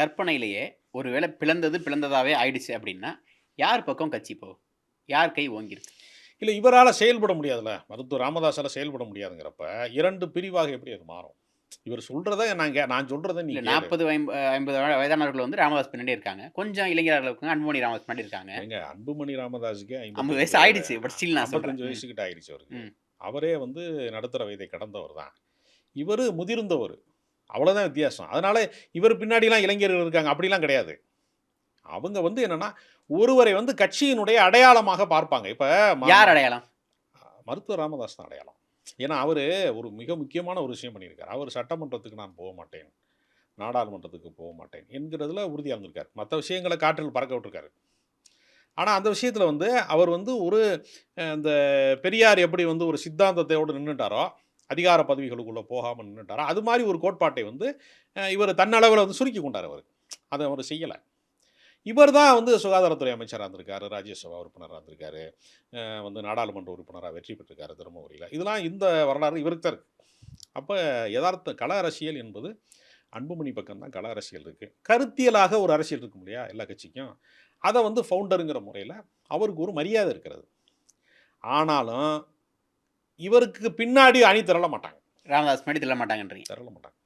கற்பனையிலேயே ஒருவேளை பிளந்தது பிளந்ததாவே ஆயிடுச்சு அப்படின்னா யார் பக்கம் கட்சி போ யார் கை ஓங்கிருக்கு இல்லை இவரால் செயல்பட முடியாதுல்ல. மருத்துவர் ராமதாஸால் செயல்பட முடியாதுங்கிறப்ப இரண்டு பிரிவாக எப்படி அது மாறும்? இவர் சொல்கிறத நாங்கள் நான் சொல்கிறத நீங்கள் நாற்பது ஐம்பது வயதானவர்கள் வந்து ராமதாஸ் பின்னாடி இருக்காங்க. கொஞ்சம் இளைஞர்கள் இருக்காங்க அன்புமணி ராமதாஸ் பின்னாடி இருக்காங்க. எங்க அன்புமணி ராமதாஸுக்கு ஐம்பது வயசு ஆயிடுச்சு பட் ஸ்டில் நான் ஐம்பத்தஞ்சு வயசுக்கிட்ட ஆயிடுச்சு அவருக்கு. அவரே வந்து நடுத்தர வயதை கடந்தவர் தான். இவர் முதிர்ந்தவர். அவ்வளோதான் வித்தியாசம். அதனால இவர் பின்னாடிலாம் இளைஞர்கள் இருக்காங்க அப்படிலாம் கிடையாது. அவங்க வந்து என்னன்னா ஒருவரை வந்து கட்சியினுடைய அடையாளமாக பார்ப்பாங்க. இப்போ யார் அடையாளம்? மருத்துவர் ராமதாஸ் தான் அடையாளம். ஏன்னா அவர் ஒரு மிக முக்கியமான ஒரு விஷயம் பண்ணியிருக்கார். அவர் சட்டமன்றத்துக்கு நான் போக மாட்டேன் நாடாளுமன்றத்துக்கு போக மாட்டேன் என்கிறதுல உறுதியாக இருந்திருக்கார் மற்ற விஷயங்களை காற்றில் பறக்க விட்டுருக்காரு. ஆனால் அந்த விஷயத்தில் வந்து அவர் வந்து ஒரு இந்த பெரியார் எப்படி வந்து ஒரு சித்தாந்தத்தோடு நின்றுட்டாரோ அதிகார பதவிகளுக்குள்ளே போகாமல் நின்றுட்டாரா அது மாதிரி ஒரு கோட்பாட்டை வந்து இவர் தன்னளவில் வந்து சுருக்கி கொண்டார் அவர். அதை அவர் செய்யலை. இவர் தான் வந்து சுகாதாரத்துறை அமைச்சராக இருந்திருக்காரு ராஜ்யசபா உறுப்பினராக இருந்திருக்காரு வந்து நாடாளுமன்ற உறுப்பினராக வெற்றி பெற்றிருக்காரு தருமபுரியில். இதெல்லாம் இந்த வரலாறு இவருக்கு தான் இருக்குது அப்போ யதார்த்த கள அரசியல் என்பது அன்புமணி பக்கம் தான் கள அரசியல் இருக்குது கருத்தியலாக ஒரு அரசியல் இருக்கும் இல்லையா எல்லா கட்சிக்கும்? அதை வந்து ஃபவுண்டருங்கிற முறையில் அவருக்கு ஒரு மரியாதை இருக்கிறது. ஆனாலும் இவருக்கு பின்னாடி அணி திரள மாட்டாங்க. ராமதாஸ் பின்னாடி தில்ல மாட்டாங்கன்றீங்க. திரள மாட்டாங்க.